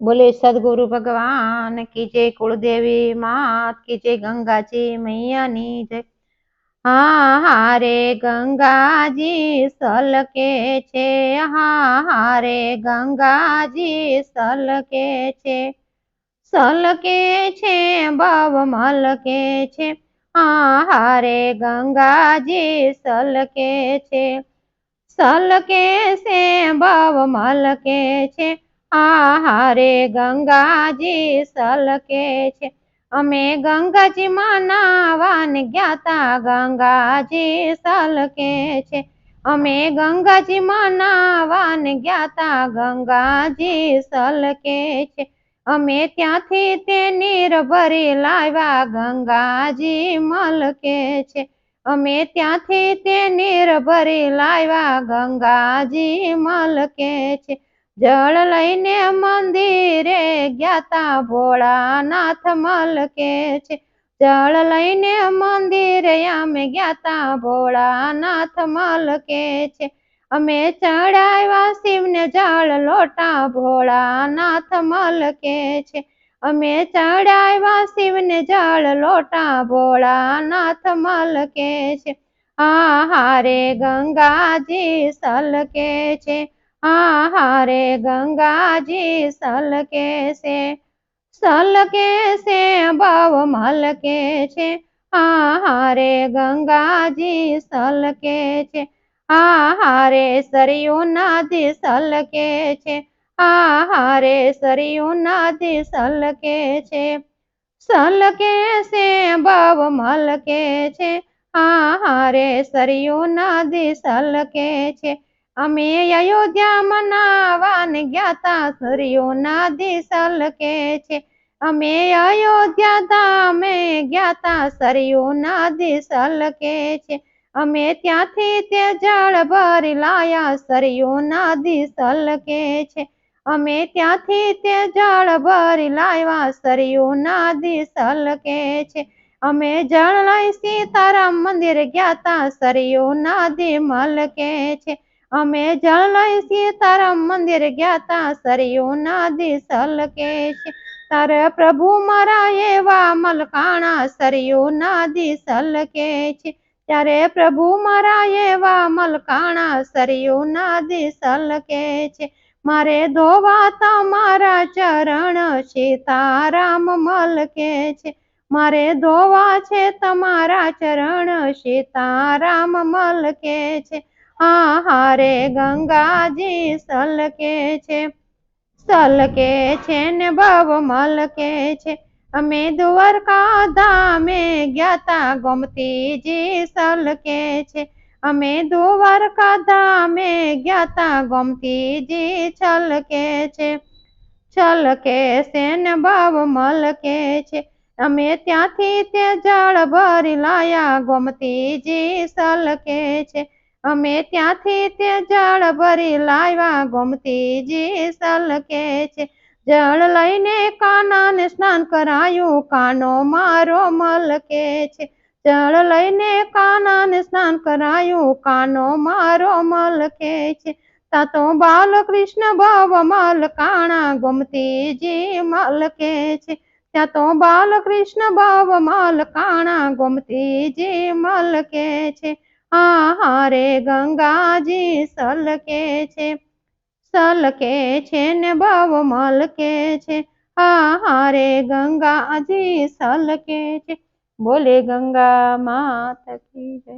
બોલે, સદગુરુ ભગવાન કી જય કુળદેવી માત, કી જય ગંગાજી મૈયાની જય. હારે ગંગાજી, સલકે છે. હારે ગંગાજી, સલકે છે. સલકે છે, બવ મલકે છે. હારે ગંગાજી, સલકે છે. સલકે છે, બવ મલકે છે. આ હારે ગંગાજી સલકે છે. અમે ગંગાજી માં જ્ઞાતા ગંગાજી સલકે છે. અમે ગંગાજી માં જ્ઞાતા ગંગાજી સલકે છે. અમે ત્યાંથી તે નીર ભરી લાવ્યા ગંગાજી મલકે છે. અમે ત્યાંથી તે નીર ભરી લાવ્યા ગંગાજી મલકે છે. જળ લઈને મંદિરે જ્ઞાતા ભોળાનાથ મલકે છે. જળ લઈને મંદિરે અમે જ્ઞાતા ભોળાનાથ મલકે છે. અમે ચડાવ્યા શિવને જળ લોટા ભોળાનાથ મલકે છે. અમે ચડાવ્યા શિવને જળ લોટા ભોળાનાથ મલકે છે. આ હારે ગંગાજી સલકે છે. આ હારે ગંગાજી સલકે છે સલકે છે ભવ મલકે છે આ હારે ગંગાજી સલકે છે આ હારે સરિયો નદી સલકે છે આ હારે સરિયો નદી સલકે છે સલકે છે ભવ મલકે છે આ હારે સરિયો નદી સલકે છે અમે અયોધ્યા મનાવાન જ્ઞાતા સરિયો દિશલ કે છે. અમે અયોધ્યા ધામે જ્ઞાતા સરિયોના દિશલ કે છે. અમે ત્યાંથી તે જળ ભરી લાયા સરિયોના દિશલ કે છે. અમે ત્યાંથી તે જળ ભરી લાવ્યા સરિયોના દિશલ કે છે. અમે જળ લઈ સીતારામ મંદિર ગ્યાતા સરિયોના દિમલ કે છે. અમે જળ છીએ સીતારામ મંદિર ગ્યાતા સરિયો નદી સલકે છે તારે પ્રભુ મારા એવા મલકાણા સરિયો ના સલકે છે ત્યારે પ્રભુ મારા એવા મલકાણા સરિયો ના સલકે છે મારે ધોવા તમારા ચરણ સીતારામ મલકે છે મારે ધોવા છે તમારા ચરણ સીતારામ મલકે છે આ હારે ગંગાજી સલકે છે સલકે છે ને બવ મલકે છે. અમે દ્વારકા ધામે ગ્યાતા ગોમતીજી સલકે છે. અમે દ્વારકા ધામે ગ્યાતા ગોમતીજી છલકે છે. છલકે છે ને મલકે છે. અમે ત્યાંથી તે જળ ભરી લાયા ગોમતીજી સલકે છે. અમે ત્યાંથી તે જળ ભરી લાવ્યા ગોમતીજી સલકે છે. જળ લઈને કાનાને સ્નાન કરાયું, કાનો મારો મલકે છે. જળ લઈને કાનાને સ્નાન કરાયું, કાનો મારો મલકે છે. તા તો બાલકૃષ્ણ ભવ મલકાણા ગોમતીજી મલકે છે. ત્યાં તો બાલકૃષ્ણ ભવ મલકાણા ગોમતીજી મલકે છે. આ હારે ગંગાજી સલકે છે સલકે છે ને બવ મલકે છે. આહારે હારે ગંગાજી સલકે છે. બોલે ગંગા માત કી જય.